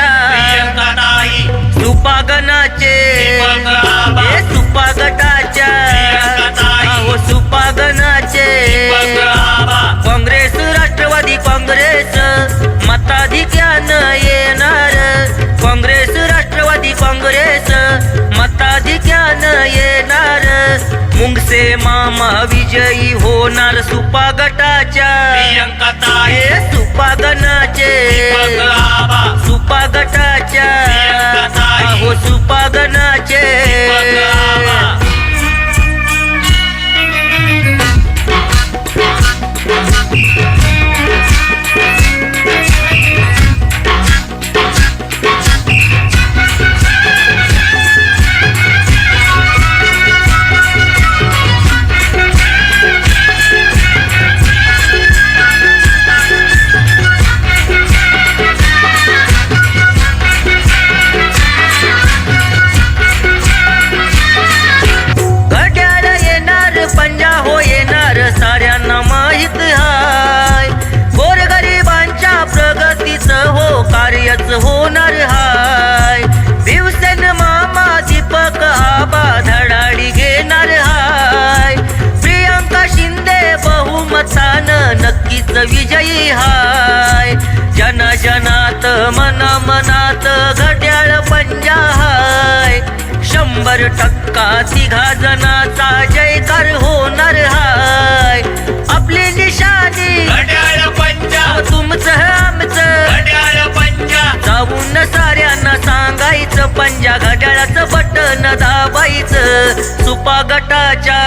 प्रियंकाताई सुपागनाचे आबा. हे सुपागनाचे. काँग्रेस राष्ट्रवादी काँग्रेस. मताधिक्यानं येणार. काँग्रेस राष्ट्रवादी काँग्रेस. मताधिक्यानं येणार. मुंगसे मामा विजयी होणार सुपा गटाच्या. प्रियंकाताई हे सुपागनाचे शंभर टक्का तिघा जणाचा जयकार होणार हाय. आपली निशाणी पंजा. तुमचं आमचं. पंजा. जाऊन साऱ्यांना सांगायचं पंजा घड्याळाचं बटन दाबायचं. सुपा गटाच्या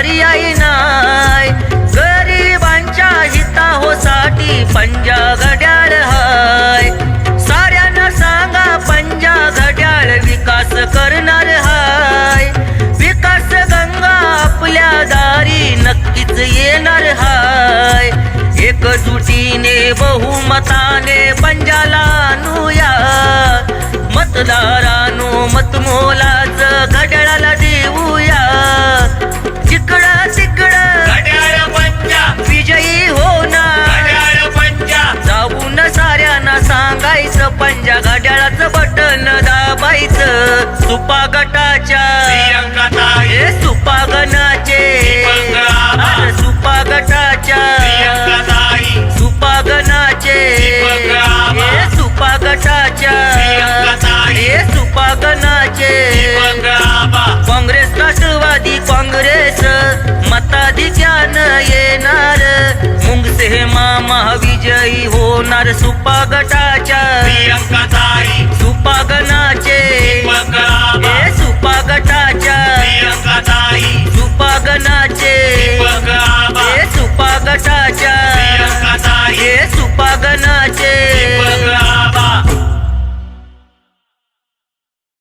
पर्याय नाय. गरिबांच्या साठी पंजा घड्याळ हाय. साऱ्यांना सांगा पंजा घड्याळ विकास करणार हाय. विकास गंगा आपल्या दारी नक्कीच येणार हाय. एकजुटीने बहुमताने पंजाला आणूया. मतदारानो मत सुपा गटाच्या हे सुपा गणाचे दीपक आबा. अरे सुपा गटाच्या प्रियंकाताई सुपा गणाचे दीपक आबा. हे सुपा गटाच्या. हे सुपा गणाचे दीपक आबा काँग्रेस राष्ट्रवादी काँग्रेस.